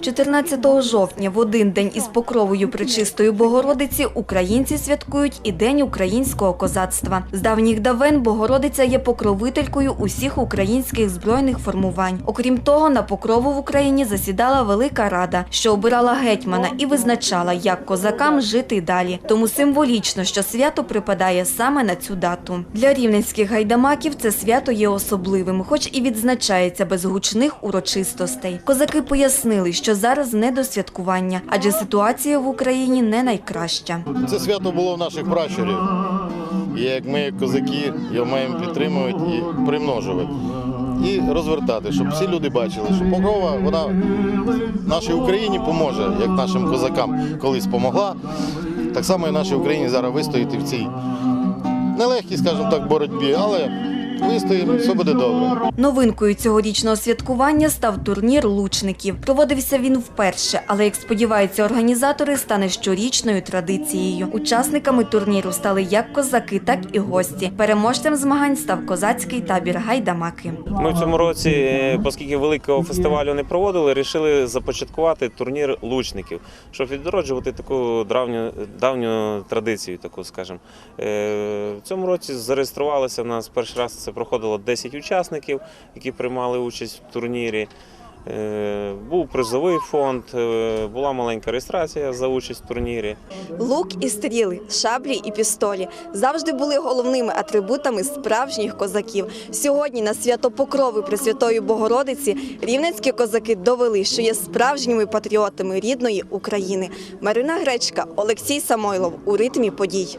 14 жовтня в один день із покровою Пречистої Богородиці українці святкують і День українського козацтва. З давніх давен Богородиця є покровителькою усіх українських збройних формувань. Окрім того, на покрову в Україні засідала Велика Рада, що обирала гетьмана і визначала, як козакам жити далі. Тому символічно, що свято припадає саме на цю дату. Для рівненських гайдамаків це свято є особливим, хоч і відзначається без гучних урочистостей. Козаки пояснили, що зараз не до святкування, адже ситуація в Україні не найкраща. Це свято було в наших пращурів. І як ми, як козаки, його маємо підтримувати і примножувати. І розвертати, щоб всі люди бачили, що покрова вона нашій Україні поможе, як нашим козакам колись помогла. Так само і нашій Україні зараз вистояти в цій нелегкій, скажімо так, боротьбі, але вистоїмо, все буде добре. Новинкою цьогорічного святкування став турнір лучників. Проводився він вперше, але як сподіваються організатори, стане щорічною традицією. Учасниками турніру стали як козаки, так і гості. Переможцем змагань став козацький табір Гайдамаки. Ми в цьому році, оскільки великого фестивалю не проводили, вирішили започаткувати турнір лучників, щоб відроджувати таку давню, давню традицію, таку скажімо. Е, В цьому році зареєструвалося в нас перший раз це проходило 10 учасників, які приймали участь в турнірі. Е, Був призовий фонд, е, була маленька реєстрація за участь в турнірі. Лук і стріли, шаблі і пістолі завжди були головними атрибутами справжніх козаків. Сьогодні на свято Покрови Пресвятої Богородиці рівненські козаки довели, що є справжніми патріотами рідної України. Марина Гречка, Олексій Самойлов у ритмі подій.